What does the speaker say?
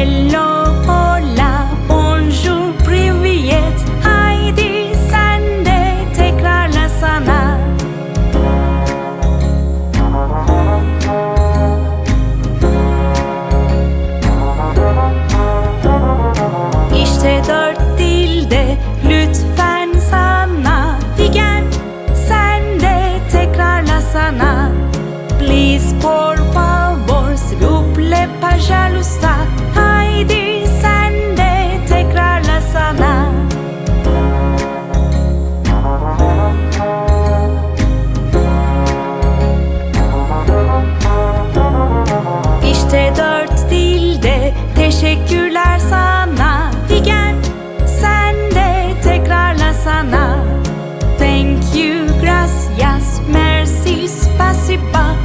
Hello, hola, bonjour, privyet Haydi sen de tekrarlasana İşte dört dilde lütfen sana. Figen sen de tekrarlasana Please por favor s'il vous plaît pas jalousta espaço e pá